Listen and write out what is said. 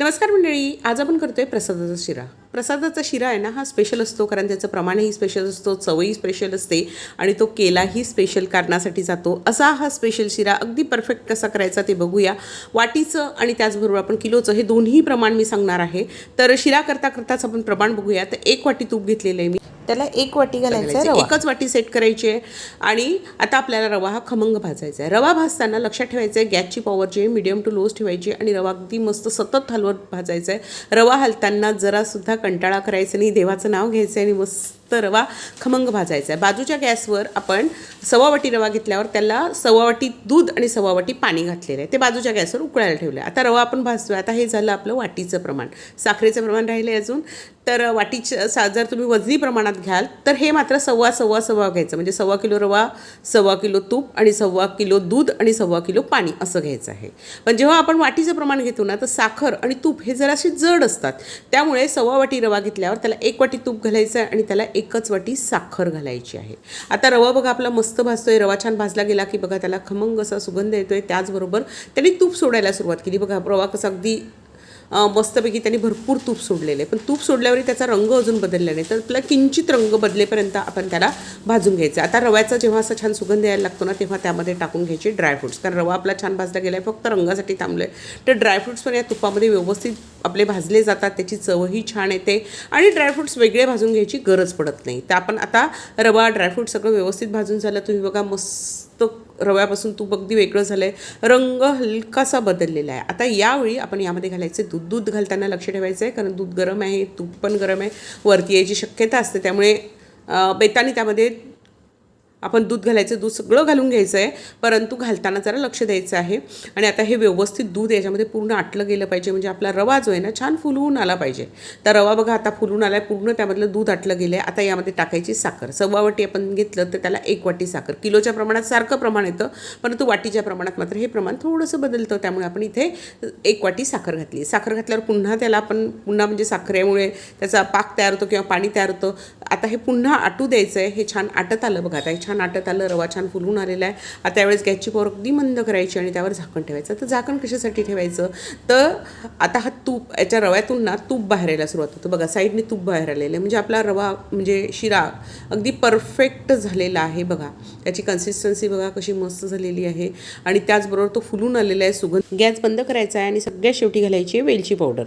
नमस्कार मंडळी आज आपण करतोय प्रसादाचा शिरा. प्रसादाचा शिरा आहे ना हा स्पेशल असतो कारण त्याचं प्रमाणही स्पेशल असतो चवही स्पेशल असते आणि तो केलाही स्पेशल कारणासाठी जातो. असा हा स्पेशल शिरा अगदी परफेक्ट कसा करायचा ते बघूया. वाटीचं आणि त्याचबरोबर आपण किलोचं हे दोन्ही प्रमाण मी सांगणार आहे. तर शिरा करता करताच आपण प्रमाण बघूया. तर एक वाटी तूप घेतलेलं आहे मी. त्याला एक वाटी घालायचं आहे एकच वाटी सेट करायची आहे. आणि आता आपल्याला रवा हा खमंग भाजायचा आहे. रवा भाजताना लक्षात ठेवायचं आहे गॅसची पॉवर जी आहे मिडियम टू लोच ठेवायची आणि रवा अगदी मस्त सतत हलवत भाजायचा आहे रवा हलताना जरासुद्धा कंटाळा करायचा नाही देवाचं नाव घ्यायचं आहे आणि मस्त रवा खमंग भाजायचा आहे. बाजूच्या गॅसवर आपण सवावटी रवा घेतल्यावर त्याला सव्वा वाटी दूध आणि सव्वा वाटी पाणी घातलेलं आहे. ते बाजूच्या गॅसवर उकळायला ठेवलं आहे आता रवा आपण भाजतोय. आता हे झालं आपलं वाटीचं प्रमाण. साखरेचं प्रमाण राहिलं आहे अजून. तर वाटीचं सा जर तुम्ही वजनी प्रमाणात घ्याल तर हे मात्र सव्वा सव्वा सव्वा घ्यायचं. म्हणजे सव्वा किलो रवा सव्वा किलो तूप आणि सव्वा किलो दूध आणि सव्वा किलो पाणी असं घ्यायचं आहे. पण जेव्हा आपण वाटीचं प्रमाण घेतो ना तर साखर आणि तूप हे जराशी जड असतात. त्यामुळे सव्वा वाटी रवा घेतल्यावर त्याला एक वाटी तूप घालायचं आहे आणि त्याला एकच वाटी साखर घालायची आहे. आता रवा बघा आपला मस्त भाजतो आहे रवा छान भाजला गेला की बघा त्याला खमंग असा सुगंध येतो आहे त्याचबरोबर त्याने तूप सोडायला सुरुवात केली. बघा रवा कसा अगदी मस्तपैकी त्यांनी भरपूर तूप सोडलेलं. आहे पण तूप सोडल्यावरही त्याचा रंग अजून बदलला नाही. तर आपला किंचित रंग बदलेपर्यंत आपण त्याला भाजून घ्यायचं. आता रव्याचा जेव्हा असा छान सुगंध यायला लागतो ना तेव्हा त्यामध्ये टाकून घ्यायचे ड्रायफ्रुट्स कारण रवा आपला छान भाजला गेला आहे फक्त रंगासाठी थांबलं आहे तर ड्रायफ्रुट्स पण या तुपामध्ये व्यवस्थित आपले भाजले जातात त्याची चवही छान येते आणि ड्रायफ्रूट्स वेगळे भाजून घ्यायची गरज पडत नाही. तर आपण आता रवा ड्रायफ्रूट सगळं व्यवस्थित भाजून झालं तुम्ही बघा मस्त रव्यापासून तूप अगदी वेगळं झालं आहे रंग हलकासा बदललेला आहे. आता यावेळी आपण यामध्ये घालायचं दूध. दूध घालताना लक्ष ठेवायचं आहे कारण दूध गरम आहे तूप पण गरम आहे वरती यायची शक्यता असते. त्यामुळे बेतानी त्यामध्ये आपण दूध घालायचं दूध सगळं घालून घ्यायचं आहे परंतु घालताना जरा लक्ष द्यायचं आहे. आणि आता हे व्यवस्थित दूध याच्यामध्ये पूर्ण आटलं गेलं पाहिजे म्हणजे आपला रवा जो आहे ना छान फुलवून आला पाहिजे. तर रवा बघा आता फुलून आला आहे पूर्ण त्यामधलं दूध आटलं गेलं आहे आता यामध्ये टाकायची साखर. सव्वा वाटी आपण घेतलं तर त्याला एक वाटी साखर. किलोच्या प्रमाणात सारखं प्रमाण येतं परंतु वाटीच्या प्रमाणात मात्र हे प्रमाण थोडंसं बदलतं. त्यामुळे आपण इथे एक वाटी साखर घातली. साखर घातल्यावर पुन्हा त्याला आपण पुन्हा म्हणजे साखरेमुळे त्याचा पाक तयार होतो किंवा पाणी तयार होतं. आता हे पुन्हा आटू द्यायचं आहे हे छान आटत आलं बघा आता छान आटत आलं रवा छान फुलून आलेला आहे. आता त्यावेळेस गॅसची पॉवर अगदी मंद करायची आणि त्यावर झाकण ठेवायचं. तर झाकण कशासाठी ठेवायचं? तर आता हा तूप याच्या रव्यातून ना तूप बाहेर यायला सुरुवात होतं. बघा साईडने तूप बाहेर आलेलं आहे. म्हणजे आपला रवा म्हणजे शिरा अगदी परफेक्ट झालेला आहे बघा. त्याची कन्सिस्टन्सी बघा कशी मस्त झालेली आहे. आणि त्याचबरोबर तो फुलून आलेला आहे सुगंध. गॅस बंद करायचा आहे आणि सगळ्यात शेवटी घालायची आहे वेलची पावडर.